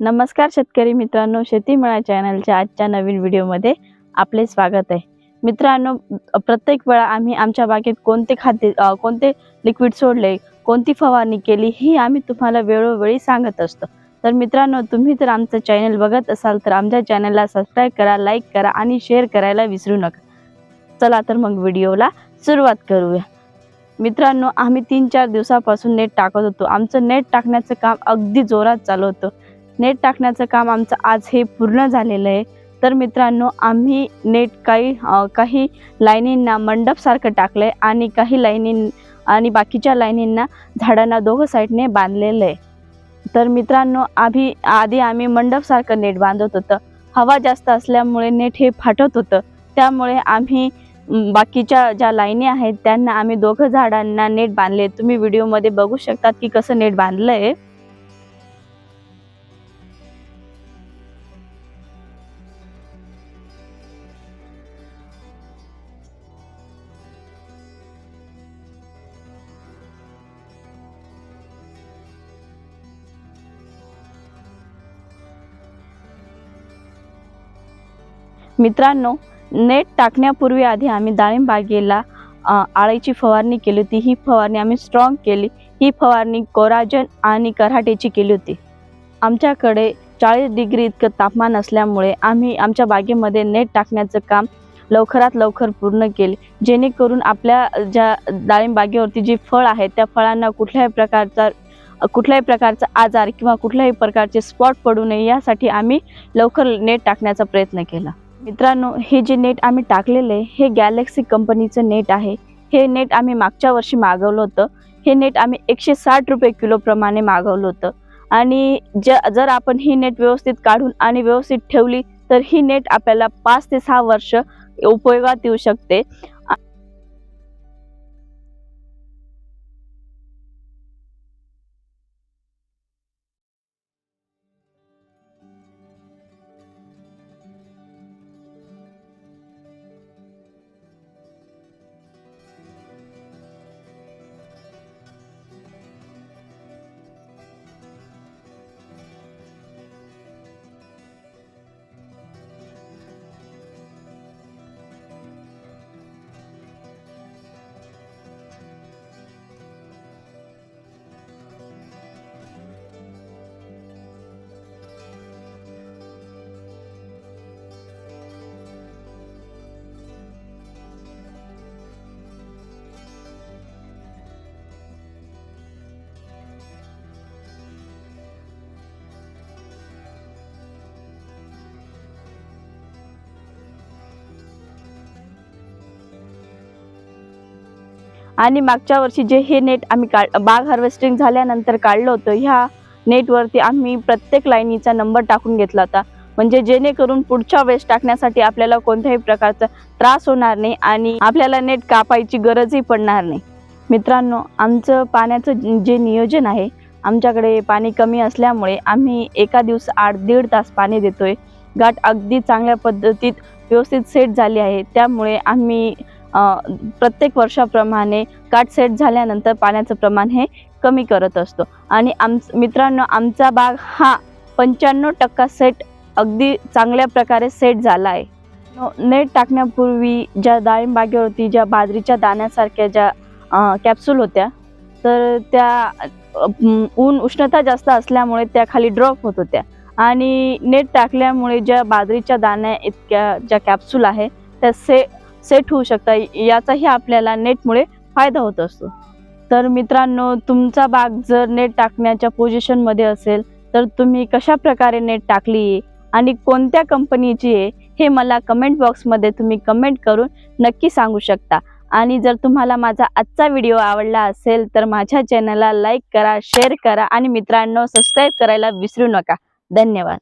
नमस्कार शेतकरी मित्रांनो शेतीमळा चॅनलच्या आजच्या नवीन व्हिडिओमध्ये आपले स्वागत आहे. मित्रांनो प्रत्येक वेळा आम्ही आमच्या बागेत कोणते खाद्य कोणते लिक्विड सोडले कोणती फवारणी केली ही आम्ही तुम्हाला वेळोवेळी सांगत असतो. तर मित्रांनो तुम्ही जर आमचं चॅनल बघत असाल तर आमच्या चॅनलला सबस्क्राईब करा लाईक करा आणि शेअर करायला विसरू नका. चला तर मग व्हिडिओला सुरुवात करूया. मित्रांनो आम्ही तीन चार दिवसापासून नेट टाकत होतो. आमचं नेट टाकण्याचं काम अगदी जोरात चालू होतं. नेट टाकण्याचं काम आमचं आज हे पूर्ण झालेलं आहे. तर मित्रांनो आम्ही नेट काही काही लाईनींना मंडपसारखं टाकलं आहे आणि काही लाईनीं आणि बाकीच्या लाईनींना झाडांना दोघं साईडने बांधलेलं आहे तर मित्रांनो आधी आधी आम्ही मंडपसारखं नेट बांधत होतं. हवा जास्त असल्यामुळे नेट हे फाटत होतं. त्यामुळे आम्ही बाकीच्या ज्या लाईनी आहेत त्यांना आम्ही दोघं झाडांना नेट बांधले. तुम्ही व्हिडिओमध्ये बघू शकतात की कसं नेट बांधलं आहे मित्रांनो नेट टाकण्यापूर्वी आधी आम्ही डाळिंब बागेला आळीची फवारणी केली होती. ही फवारणी आम्ही स्ट्रॉंग केली. ही फवारणी कोराजन आणि कराटेची केली होती. आमच्याकडे चाळीस डिग्री इतकं तापमान असल्यामुळे आम्ही आमच्या बागेमध्ये नेट टाकण्याचं काम लवकरात लवकर पूर्ण केले. जेणेकरून आपल्या ज्या डाळिंब बागेवरती जी फळ आहे त्या फळांना कुठल्याही प्रकारचा कुठल्याही प्रकारचा आजार किंवा कुठल्याही प्रकारचे स्पॉट पडू नये यासाठी आम्ही लवकर नेट टाकण्याचा प्रयत्न केला. मित्रांनो हे जे नेट आम्ही टाकलेलं आहे हे गॅलेक्सी कंपनीचं नेट आहे. हे नेट आम्ही मागच्या वर्षी मागवलं होतं. हे नेट आम्ही एकशे साठ रुपये किलोप्रमाणे मागवलं होतं. आणि ज जर आपण ही नेट व्यवस्थित काढून आणि व्यवस्थित ठेवली तर ही नेट आपल्याला पाच ते सहा वर्ष उपयोगात येऊ शकते. आणि मागच्या वर्षी जे हे नेट आम्ही काढ बाग हार्वेस्टिंग झाल्यानंतर काढलं होतं ह्या नेटवरती आम्ही प्रत्येक लाईनीचा नंबर टाकून घेतला होता. म्हणजे जेणेकरून पुढच्या वेळेस टाकण्यासाठी आपल्याला कोणत्याही प्रकारचा त्रास होणार नाही आणि आपल्याला नेट कापायची गरजही पडणार नाही. मित्रांनो आमचं पाण्याचं जे नियोजन आहे आमच्याकडे पाणी कमी असल्यामुळे आम्ही एका दिवस आठ दीड तास पाणी देतोय. गाठ अगदी चांगल्या पद्धतीत व्यवस्थित सेट झाली आहे. त्यामुळे आम्ही प्रत्येक वर्षाप्रमाणे काट सेट झाल्यानंतर पाण्याचं प्रमाण हे कमी करत असतो. आणि आम मित्रांनो आमचा बाग हा पंच्याण्णव टक्का सेट अगदी चांगल्या प्रकारे सेट झाला आहे. नेट टाकण्यापूर्वी ज्या डाळिंबागेवरती ज्या बाजरीच्या दाण्यासारख्या ज्या कॅप्सूल होत्या तर त्या ऊन उष्णता जास्त असल्यामुळे त्या खाली ड्रॉप होत होत्या. आणि नेट टाकल्यामुळे ज्या बाजरीच्या दाण्या इतक्या ज्या कॅप्सूल आहे त्या से सेट होऊ शकता. याचाही आपल्याला नेटमुळे फायदा होत असतो. तर मित्रांनो तुमचा बाग जर नेट टाकण्याच्या पोझिशनमध्ये असेल तर तुम्ही कशा प्रकारे नेट टाकली आणि कोणत्या कंपनीची आहे हे मला कमेंट बॉक्समध्ये तुम्ही कमेंट करून नक्की सांगू शकता. आणि जर तुम्हाला माझा आजचा व्हिडिओ आवडला असेल तर माझ्या चॅनलला लाईक करा शेअर करा आणि मित्रांनो सबस्क्राईब करायला विसरू नका. धन्यवाद.